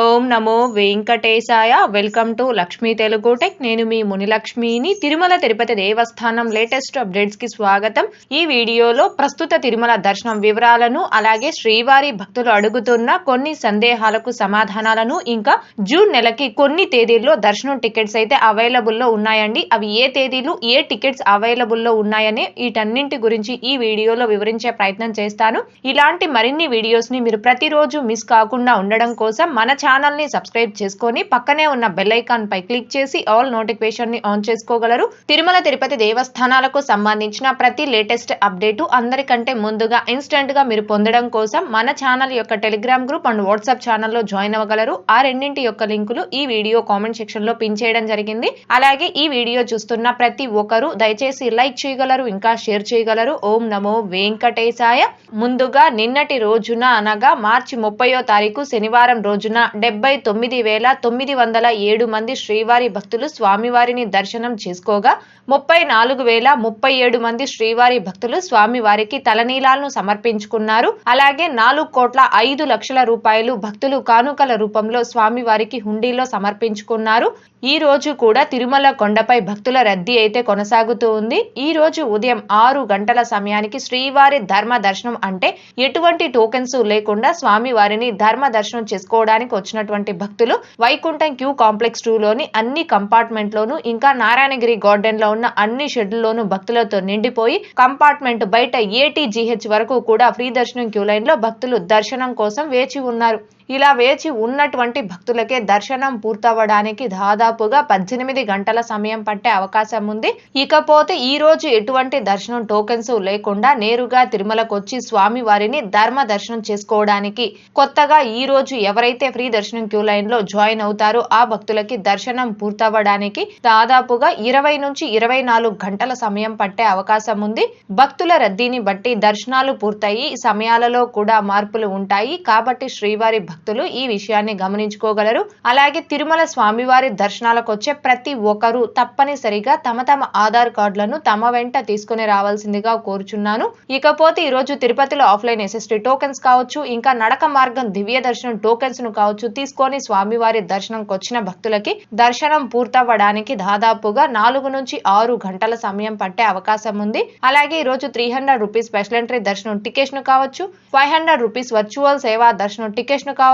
ఓం నమో వెంకటేశాయ. Welcome to Lakshmi Telugu tech. నేను మీ మునిలక్ష్మిని. తిరుమల తిరుపతి దేవస్థానం లేటెస్ట్ అప్డేట్స్కి స్వాగతం. ఈ వీడియోలో ప్రస్తుత తిరుమల దర్శనం వివరాలను అలాగే శ్రీవారి భక్తులు అడుగుతున్న కొన్ని సందేహాలకు సమాధానాలను ఇంకా జూన్ నెలకి కొన్ని తేదీల్లో దర్శనం టికెట్స్ అయితే అవైలబుల్లో ఉన్నాయండి. అవి ఏ తేదీలు ఏ టికెట్స్ అవైలబుల్లో ఉన్నాయని వీటన్నింటి గురించి ఈ వీడియోలో వివరించే ప్రయత్నం చేస్తాను. ఇలాంటి మరిన్ని వీడియోస్ని మీరు ప్రతిరోజు మిస్ కాకుండా ఉండడం కోసం మన ఛానల్ని సబ్స్క్రైబ్ చేసుకొని పక్కనే ఉన్న బెల్ ఐకాన్ పై క్లిక్ చేసి ఆల్ నోటిఫికేషన్ని ఆన్ చేసుకోగలరు. తిరుమల తిరుపతి దేవస్థానాలకు సంబంధించిన ప్రతి లేటెస్ట్ అప్డేటు అందరికంటే ముందుగా ఇన్స్టెంట్గా మీరు పొందడం కోసం మన ఛానల్ యొక్క టెలిగ్రామ్ గ్రూప్ అండ్ వాట్సాప్ ఛానల్లో జాయిన్ అవ్వగలరు. ఆ రెండింటి యొక్క లింకులు ఈ వీడియో కామెంట్ సెక్షన్లో పిన్ చేయడం జరిగింది. అలాగే ఈ వీడియో చూస్తున్న ప్రతి ఒక్కరూ దయచేసి లైక్ చేయగలరు ఇంకా షేర్ చేయగలరు. ఓం నమో వెంకటేశాయ. ముందుగా నిన్నటి రోజున అనగా మార్చి ముప్పయో తారీఖు శనివారం రోజున డెబ్బై తొమ్మిది వేల తొమ్మిది వందల ఏడు మంది శ్రీవారి భక్తులు స్వామివారిని దర్శనం చేసుకోగా ముప్పై నాలుగు వేల ముప్పై ఏడు మంది శ్రీవారి భక్తులు స్వామివారికి తలనీలాలను సమర్పించుకున్నారు. అలాగే నాలుగు కోట్ల ఐదు లక్షల రూపాయలు భక్తులు కానుకల రూపంలో స్వామివారికి హుండీలో సమర్పించుకున్నారు. ఈ రోజు కూడా తిరుమల కొండపై భక్తుల రద్దీ అయితే కొనసాగుతూ ఉంది. ఈ రోజు ఉదయం ఆరు గంటల సమయానికి శ్రీవారి ధర్మ దర్శనం అంటే ఎటువంటి టోకెన్స్ లేకుండా స్వామివారిని ధర్మ దర్శనం చేసుకోవడానికి వచ్చినటువంటి భక్తులు వైకుంఠం క్యూ కాంప్లెక్స్ టూ లోని అన్ని కంపార్ట్మెంట్ లోను ఇంకా నారాయణగిరి గార్డెన్లో ఉన్న అన్ని షెడ్లలోను భక్తులతో నిండిపోయి కంపార్ట్మెంట్ బయట ఏటీజీహెచ్ వరకు కూడా ఫ్రీ దర్శనం క్యూ లైన్లో భక్తులు దర్శనం కోసం వేచి ఉన్నారు. ఇలా వేచి ఉన్నటువంటి భక్తులకే దర్శనం పూర్తవడానికి దాదాపుగా పద్దెనిమిది గంటల సమయం పట్టే అవకాశం ఉంది. ఇకపోతే ఈ రోజు ఎటువంటి దర్శనం టోకెన్స్ లేకుండా నేరుగా తిరుమలకు వచ్చి స్వామి వారిని ధర్మ దర్శనం చేసుకోవడానికి కొత్తగా ఈ రోజు ఎవరైతే ఫ్రీ దర్శనం క్యూ లైన్లో జాయిన్ అవుతారో ఆ భక్తులకి దర్శనం పూర్తవడానికి దాదాపుగా ఇరవై నుంచి ఇరవై నాలుగు గంటల సమయం పట్టే అవకాశం ఉంది. భక్తుల రద్దీని బట్టి దర్శనాలు పూర్తయి సమయాలలో కూడా మార్పులు ఉంటాయి. కాబట్టి శ్రీవారి భక్తులు భక్తులు ఈ విషయాన్ని గమనించుకోగలరు. అలాగే తిరుమల స్వామివారి దర్శనాలకు వచ్చే ప్రతి ఒక్కరూ తప్పనిసరిగా తమ తమ ఆధార్ కార్డులను తమ వెంట తీసుకుని రావాల్సిందిగా కోరుచున్నాను. ఇకపోతే ఈ రోజు తిరుపతిలో ఆఫ్లైన్ ఎస్ఎస్టీ టోకెన్స్ కావచ్చు ఇంకా నడక మార్గం దివ్య దర్శనం టోకెన్స్ను కావచ్చు తీసుకొని స్వామివారి దర్శనంకి వచ్చిన భక్తులకి దర్శనం పూర్తవ్వడానికి దాదాపుగా నాలుగు నుంచి ఆరు గంటల సమయం పట్టే అవకాశం ఉంది. అలాగే ఈ రోజు three hundred rupees special entry దర్శనం టికెట్స్ను కావచ్చు ఫైవ్ హండ్రెడ్ రూపీస్ వర్చువల్ సేవా దర్శనం టికెట్స్ను కావచ్చు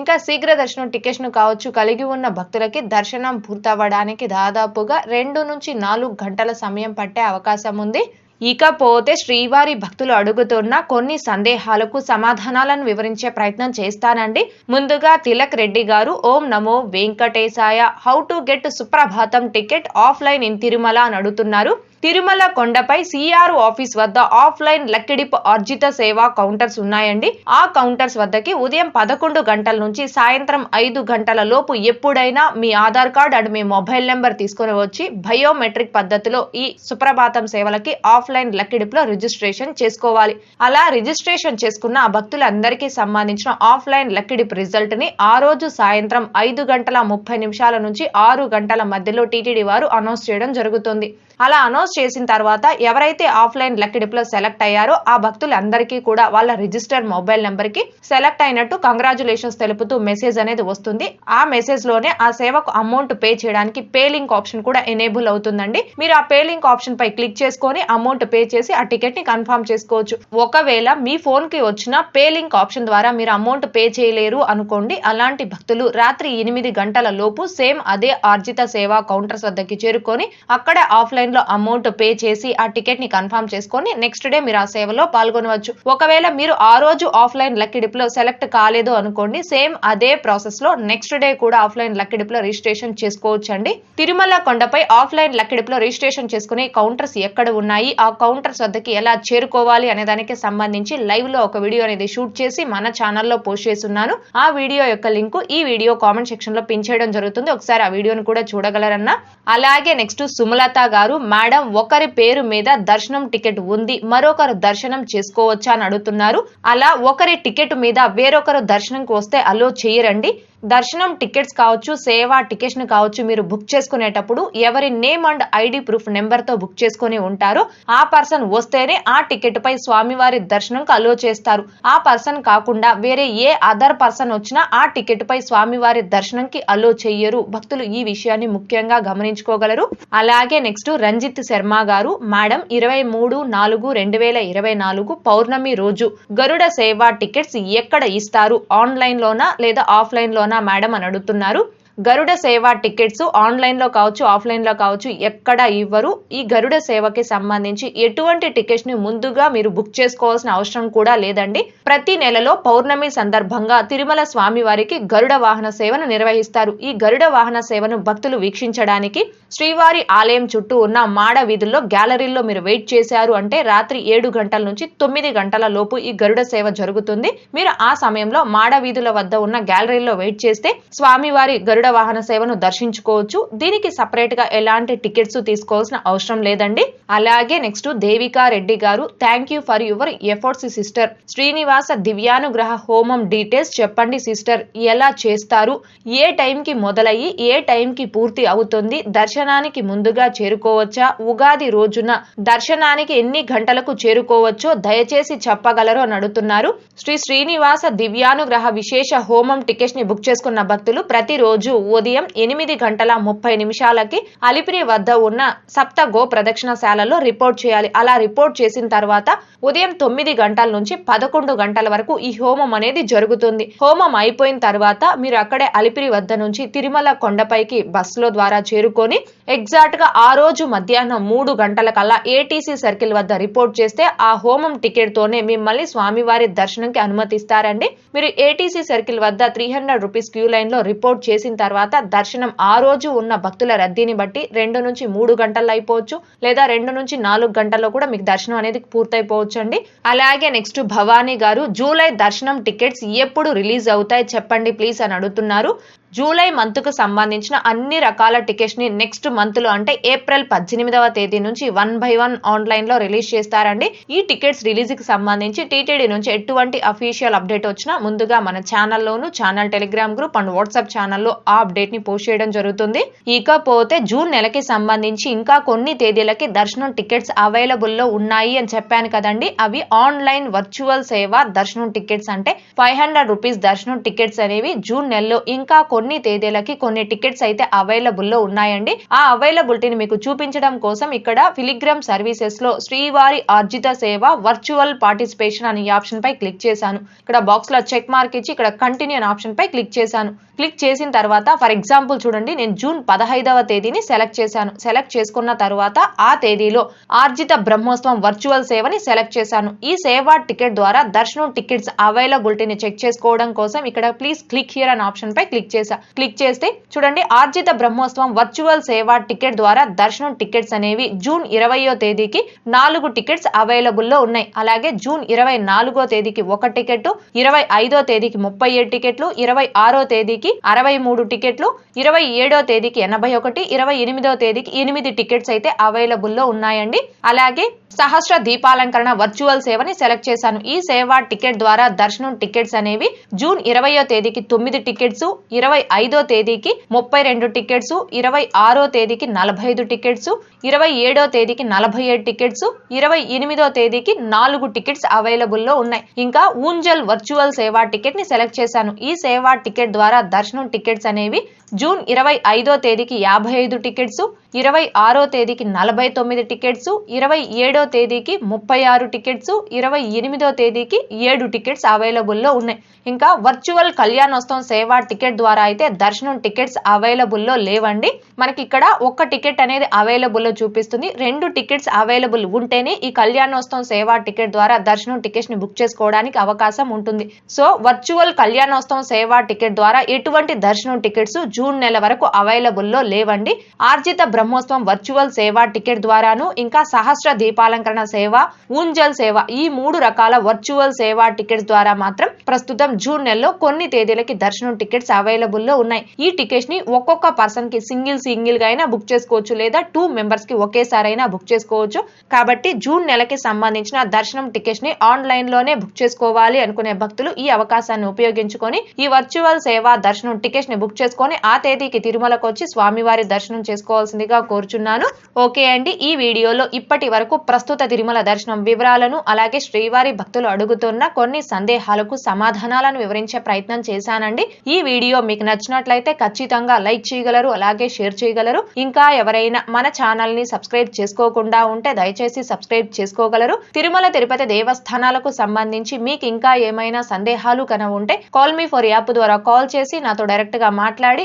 ఇంకా శీఘ్ర దర్శనం టికెట్స్ను కావచ్చు కలిగి ఉన్న భక్తులకి దర్శనం పూర్తవ్వడానికి దాదాపుగా రెండు నుంచి నాలుగు గంటల సమయం పట్టే అవకాశం ఉంది. ఇకపోతే శ్రీవారి భక్తులు అడుగుతున్న కొన్ని సందేహాలకు సమాధానాలను వివరించే ప్రయత్నం చేస్తానండి. ముందుగా తిలక్ రెడ్డి గారు ఓం నమో వెంకటేశాయ హౌ టు గెట్ సుప్రభాతం టికెట్ ఆఫ్లైన్ ఇన్ తిరుమల అని అడుగుతున్నారు. తిరుమల కొండపై సిఆర్ ఆఫీస్ వద్ద ఆఫ్లైన్ లక్కిడిప్ అర్జిత సేవా కౌంటర్స్ ఉన్నాయండి. ఆ కౌంటర్స్ వద్దకి ఉదయం పదకొండు గంటల నుంచి సాయంత్రం ఐదు గంటల లోపు ఎప్పుడైనా మీ ఆధార్ కార్డ్ అండ్ మీ మొబైల్ నెంబర్ తీసుకుని వచ్చి బయోమెట్రిక్ పద్ధతిలో ఈ సుప్రభాతం సేవలకి ఆఫ్లైన్ లక్కిడిప్లో రిజిస్ట్రేషన్ చేసుకోవాలి. అలా రిజిస్ట్రేషన్ చేసుకున్న ఆ భక్తులందరికీ సంబంధించిన ఆఫ్లైన్ లక్కిడిప్ రిజల్ట్ని ఆ రోజు సాయంత్రం ఐదు గంటల ముప్పై నిమిషాల నుంచి ఆరు గంటల మధ్యలో టీటీడీ వారు అనౌన్స్ చేయడం జరుగుతుంది. అలా అనౌన్స్ చేసిన తర్వాత ఎవరైతే ఆఫ్లైన్ లెక్కడిపులో సెలెక్ట్ అయ్యారో ఆ భక్తులందరికీ కూడా వాళ్ళ రిజిస్టర్ మొబైల్ నెంబర్కి సెలెక్ట్ అయినట్టు కంగ్రాచులేషన్స్ తెలుపుతూ మెసేజ్ అనేది వస్తుంది. ఆ మెసేజ్లోనే ఆ సేవకు అమౌంట్ పే చేయడానికి పే లింక్ ఆప్షన్ కూడా ఎనేబుల్ అవుతుందండి. మీరు ఆ పే లింక్ ఆప్షన్ పై క్లిక్ చేసుకొని అమౌంట్ పే చేసి ఆ టికెట్ని కన్ఫర్మ్ చేసుకోవచ్చు. ఒకవేళ మీ ఫోన్కి వచ్చిన పే లింక్ ఆప్షన్ ద్వారా మీరు అమౌంట్ పే చేయలేరు అనుకోండి అలాంటి భక్తులు రాత్రి ఎనిమిది గంటల లోపు సేమ్ అదే ఆర్జిత సేవా కౌంటర్స్ వద్దకి చేరుకొని అక్కడ ఆఫ్లైన్లో అమౌంట్ పే చేసి ఆ టికెట్ని కన్ఫర్మ్ చేసుకొని నెక్స్ట్ డే మీరు ఆ సేవలో పాల్గొనవచ్చు. ఒకవేళ మీరు ఆ రోజు ఆఫ్లైన్ లక్కీ డిప్లో సెలెక్ట్ కాలేదు అనుకోండి సేమ్ అదే ప్రాసెస్లో నెక్స్ట్ డే కూడా ఆఫ్లైన్ లక్కీ డిప్లో రిజిస్ట్రేషన్ చేసుకోవచ్చు అండి తిరుమల కొండపై ఆఫ్లైన్ లక్కీ డిప్లో రిజిస్ట్రేషన్ చేసుకునే కౌంటర్స్ ఎక్కడ ఉన్నాయి? ఆ కౌంటర్స్ వద్దకి ఎలా చేరుకోవాలి అనే దానికి సంబంధించి లైవ్లో ఒక వీడియో అనేది షూట్ చేసి మన ఛానల్లో పోస్ట్ చేస్తున్నాను. ఆ వీడియో యొక్క లింక్ ఈ వీడియో కామెంట్ సెక్షన్లో పిన్ చేయడం జరుగుతుంది. ఒకసారి ఆ వీడియోని కూడా చూడగలరన్నా. అలాగే నెక్స్ట్ సుమలత గారు మేడం ఒకరి పేరు మీద దర్శనం టికెట్ ఉంది మరొకరు దర్శనం చేసుకోవచ్చా అని అడుగుతున్నారు. అలా ఒకరి టికెట్ మీద వేరొకరు దర్శనంకి వస్తే అలో చేయరండి. దర్శనం టికెట్స్ కావచ్చు సేవా టికెట్స్ కావచ్చు మీరు బుక్ చేసుకునేటప్పుడు ఎవరి నేమ్ అండ్ ఐడి ప్రూఫ్ నెంబర్తో బుక్ చేసుకుని ఉంటారో ఆ పర్సన్ వస్తేనే ఆ టికెట్ పై స్వామివారి దర్శనంకు అలో చేస్తారు. ఆ పర్సన్ కాకుండా వేరే ఏ అదర్ పర్సన్ వచ్చినా ఆ టికెట్ పై స్వామివారి దర్శనంకి అలో చెయ్యరు. భక్తులు ఈ విషయాన్ని ముఖ్యంగా గమనించుకోగలరు. అలాగే నెక్స్ట్ రంజిత్ శర్మ గారు మేడం ఇరవై మూడు నాలుగు రెండు వేల ఇరవై నాలుగు పౌర్ణమి రోజు గరుడ సేవ టికెట్స్ ఎక్కడ ఇస్తారు? ఆన్లైన్ లోనా లేదా ఆఫ్లైన్ లోనా మేడం అని అడుగుతున్నారు. గరుడ సేవ టికెట్స్ ఆన్లైన్లో కావచ్చు ఆఫ్లైన్లో కావచ్చు ఎక్కడ ఇవ్వరు. ఈ గరుడ సేవకి సంబంధించి ఎటువంటి టికెట్స్ని ముందుగా మీరు బుక్ చేసుకోవాల్సిన అవసరం కూడా లేదండి. ప్రతి నెలలో పౌర్ణమి సందర్భంగా తిరుమల స్వామి వారికి గరుడ వాహన సేవను నిర్వహిస్తారు. ఈ గరుడ వాహన సేవను భక్తులు వీక్షించడానికి శ్రీవారి ఆలయం చుట్టూ ఉన్న మాడ వీధుల్లో గ్యాలరీల్లో మీరు వెయిట్ చేశారు అంటే రాత్రి ఏడు గంటల నుంచి తొమ్మిది గంటల లోపు ఈ గరుడ సేవ జరుగుతుంది. మీరు ఆ సమయంలో మాడ వీధుల వద్ద ఉన్న గ్యాలరీలో వెయిట్ చేస్తే స్వామివారి గరుడ వాహన సేవను దర్శించుకోవచ్చు. దీనికి సపరేట్గా ఎలాంటి టికెట్స్ తీసుకోవాల్సిన అవసరం లేదండి. అలాగే నెక్స్ట్ దేవికా రెడ్డి గారు thank you for your efforts sister Srinivasa దివ్యానుగ్రహ హోమం డీటెయిల్స్ చెప్పండి సిస్టర్ ఎలా చేస్తారు? ఏ టైంకి మొదలయ్యి ఏ టైంకి పూర్తి అవుతుంది? దర్శనానికి ముందుగా చేరుకోవచ్చా? ఉగాది రోజున దర్శనానికి ఎన్ని గంటలకు చేరుకోవచ్చో దయచేసి చెప్పగలరు అని అడుగుతున్నారు. శ్రీ శ్రీనివాస దివ్యానుగ్రహ విశేష హోమం టికెట్స్ని బుక్ చేసుకున్న భక్తులు ప్రతిరోజు ఉదయం ఎనిమిది గంటల ముప్పై నిమిషాలకి అలిపిరి వద్ద ఉన్న సప్త గో ప్రదక్షిణశాలలో రిపోర్ట్ చేయాలి. అలా రిపోర్ట్ చేసిన తర్వాత ఉదయం తొమ్మిది గంటల నుంచి పదకొండు గంటల వరకు ఈ హోమం అనేది జరుగుతుంది. హోమం అయిపోయిన తర్వాత మీరు అక్కడే అలిపిరి వద్ద నుంచి తిరుమల కొండపైకి బస్సులో ద్వారా చేరుకొని ఎగ్జాక్ట్గా ఆ రోజు మధ్యాహ్నం మూడు గంటల కల్లా ఏటీసీ సర్కిల్ వద్ద రిపోర్ట్ చేస్తే ఆ హోమం టికెట్ తోనే మిమ్మల్ని స్వామివారి దర్శనంకి అనుమతిస్తారండి. మీరు ఏటీసీ సర్కిల్ వద్ద త్రీ హండ్రెడ్ రూపీస్ క్యూ లైన్లో రిపోర్ట్ చేసిన తర్వాత దర్శనం ఆ రోజు ఉన్న భక్తుల రద్దీని బట్టి రెండు నుంచి మూడు గంటల్లో అయిపోవచ్చు లేదా రెండు నుంచి నాలుగు గంటల్లో కూడా మీకు దర్శనం అనేది పూర్తయిపోవచ్చు అండి. అలాగే నెక్స్ట్ భవానీ గారు జూలై దర్శనం టికెట్స్ ఎప్పుడు రిలీజ్ అవుతాయి చెప్పండి ప్లీజ్ అని అడుగుతున్నారు. జూలై మంత్కు సంబంధించిన అన్ని రకాల టికెట్స్ని నెక్స్ట్ మంత్లో అంటే ఏప్రిల్ పద్దెనిమిదవ తేదీ నుంచి వన్ బై వన్ ఆన్లైన్లో రిలీజ్ చేస్తారండి. ఈ టికెట్స్ రిలీజ్కి సంబంధించి టీటీడీ నుంచి ఎటువంటి అఫీషియల్ అప్డేట్ వచ్చినా ముందుగా మన ఛానల్లోను channel Telegram group and WhatsApp ఛానల్లో ఆ అప్డేట్ని పోస్ట్ చేయడం జరుగుతుంది. ఇకపోతే జూన్ నెలకి సంబంధించి ఇంకా కొన్ని తేదీలకి దర్శనం టికెట్స్ అవైలబుల్లో ఉన్నాయి అని చెప్పాను కదండి. అవి ఆన్లైన్ వర్చువల్ సేవ దర్శనం టికెట్స్ అంటే ఫైవ్ హండ్రెడ్ రూపీస్ దర్శనం టికెట్స్ అనేవి జూన్ నెలలో ఇంకా కొన్ని తేదీలకి కొన్ని టికెట్స్ అయితే అవైలబుల్లో ఉన్నాయండి. ఆ అవైలబిలిటీని మీకు చూపించడం కోసం ఇక్కడ ఫిలిగ్రామ్ సర్వీసెస్లో శ్రీవారి ఆర్జిత సేవ వర్చువల్ పార్టిసిపేషన్ అనే ఆప్షన్ పై క్లిక్ చేశాను. ఇక్కడ బాక్స్లో చెక్ మార్క్ ఇచ్చి ఇక్కడ కంటిన్యూ అనే ఆప్షన్ పై క్లిక్ చేశాను. క్లిక్ చేసిన తర్వాత ఫర్ ఎగ్జాంపుల్ చూడండి నేను జూన్ పదహైదవ తేదీని సెలెక్ట్ చేశాను. సెలెక్ట్ చేసుకున్న తర్వాత ఆ తేదీలో ఆర్జిత బ్రహ్మోత్సవం వర్చువల్ సేవని సెలెక్ట్ చేశాను. ఈ సేవ టికెట్ ద్వారా దర్శనం టికెట్స్ అవైలబిలిటీని చెక్ చేసుకోవడం కోసం ఇక్కడ ప్లీజ్ క్లిక్ హియర్ అనే ఆప్షన్ పై క్లిక్ చేశా. క్లిక్ చేస్తే చూడండి ఆర్జిత బ్రహ్మోత్సవం వర్చువల్ సేవ టికెట్ ద్వారా దర్శనం టికెట్స్ అనేవి జూన్ ఇరవయో తేదీకి నాలుగు టికెట్స్ అవైలబుల్లో ఉన్నాయి. అలాగే జూన్ ఇరవై నాలుగో తేదీకి ఒక టికెట్ ఇరవై ఐదో తేదీకి ముప్పై ఏడు టికెట్లు ఇరవై ఆరో తేదీకి అరవై మూడు టికెట్లు ఇరవై ఏడో తేదీకి ఎనభై ఒకటి ఇరవై ఎనిమిదో తేదీకి ఎనిమిది టికెట్స్ అయితే అవైలబుల్లో ఉన్నాయండి. అలాగే సహస్ర దీపాలంకరణ వర్చువల్ సేవని సెలెక్ట్ చేశాను. ఈ సేవ టికెట్ ద్వారా దర్శనం టికెట్స్ అనేవి జూన్ ఇరవయో తేదీకి తొమ్మిది టికెట్స్ ఇరవై ఐదో తేదీకి ముప్పై రెండు టికెట్స్ ఇరవై ఆరో తేదీకి నలభై ఐదు టికెట్స్ ఇరవై ఏడో తేదీకి నలభై ఏడు టికెట్స్ ఇరవై ఎనిమిదో తేదీకి నాలుగు టికెట్స్ అవైలబుల్లో ఉన్నాయి. ఇంకా ఊంజల్ వర్చువల్ సేవా టికెట్ని సెలెక్ట్ చేశాను. ఈ సేవా టికెట్ ద్వారా దర్శనం టికెట్స్ అనేవి జూన్ ఇరవై ఐదో తేదీకి యాభై ఐదు టికెట్స్ ఇరవై ఆరో తేదీకి నలభై తొమ్మిది టికెట్స్ ఇరవై ఏడో తేదీకి ముప్పై ఆరు టికెట్స్ ఇరవై ఎనిమిదో తేదీకి ఏడు టికెట్స్ అవైలబుల్లో ఉన్నాయి. ఇంకా వర్చువల్ కళ్యాణోత్సవం సేవా టికెట్ ద్వారా అయితే దర్శనం టికెట్స్ అవైలబుల్లో లేవండి. మనకి ఇక్కడ ఒక్క టికెట్ అనేది అవైలబుల్లో చూపిస్తుంది. రెండు టికెట్స్ అవైలబుల్ ఉంటేనే ఈ కళ్యాణోత్సవం సేవా టికెట్ ద్వారా దర్శనం టికెట్స్ని బుక్ చేసుకోవడానికి అవకాశం ఉంటుంది. సో వర్చువల్ కళ్యాణోత్సవం సేవా టికెట్ ద్వారా ఎటువంటి దర్శనం టికెట్స్ జూన్ నెల వరకు అవైలబుల్లో లేవండి. ఆర్జిత బ్రహ్మోత్సవం వర్చువల్ సేవ టికెట్ ద్వారాను ఇంకా సహస్ర దీపాలంకరణ సేవ ఊంజల్ సేవ ఈ మూడు రకాల వర్చువల్ సేవ టికెట్స్ ద్వారా మాత్రం ప్రస్తుతం జూన్ నెలలో కొన్ని తేదీలకి దర్శనం టికెట్స్ అవైలబుల్లో ఉన్నాయి. ఈ టికెట్స్ని ఒక్కొక్క పర్సన్కి సింగిల్ సింగిల్గా అయినా బుక్ చేసుకోవచ్చు లేదా టూ మెంబర్స్కి ఒకేసారి అయినా బుక్ చేసుకోవచ్చు. కాబట్టి జూన్ నెలకి సంబంధించిన దర్శనం టికెట్స్ని ఆన్లైన్లోనే బుక్ చేసుకోవాలి అనుకునే భక్తులు ఈ అవకాశాన్ని ఉపయోగించుకొని ఈ వర్చువల్ సేవా దర్శనం టికెట్స్ని బుక్ చేసుకొని ఆ తేదీకి తిరుమలకు వచ్చి స్వామివారి దర్శనం చేసుకోవాల్సిందిగా కోరుచున్నాను. ఓకే అండి ఈ వీడియోలో ఇప్పటి వరకు ప్రస్తుత తిరుమల దర్శనం వివరాలను అలాగే శ్రీవారి భక్తులు అడుగుతున్న కొన్ని సందేహాలకు సమాధానాలను వివరించే ప్రయత్నం చేశానండి. ఈ వీడియో మీకు నచ్చినట్లయితే ఖచ్చితంగా లైక్ చేయగలరు అలాగే షేర్ చేయగలరు. ఇంకా ఎవరైనా మన ఛానల్ని సబ్స్క్రైబ్ చేసుకోకుండా ఉంటే దయచేసి సబ్స్క్రైబ్ చేసుకోగలరు. తిరుమల తిరుపతి దేవస్థానాలకు సంబంధించి మీకు ఇంకా ఏమైనా సందేహాలు కన ఉంటే కాల్ మీ ఫర్ యాప్ ద్వారా కాల్ చేసి నాతో డైరెక్ట్గా మాట్లాడి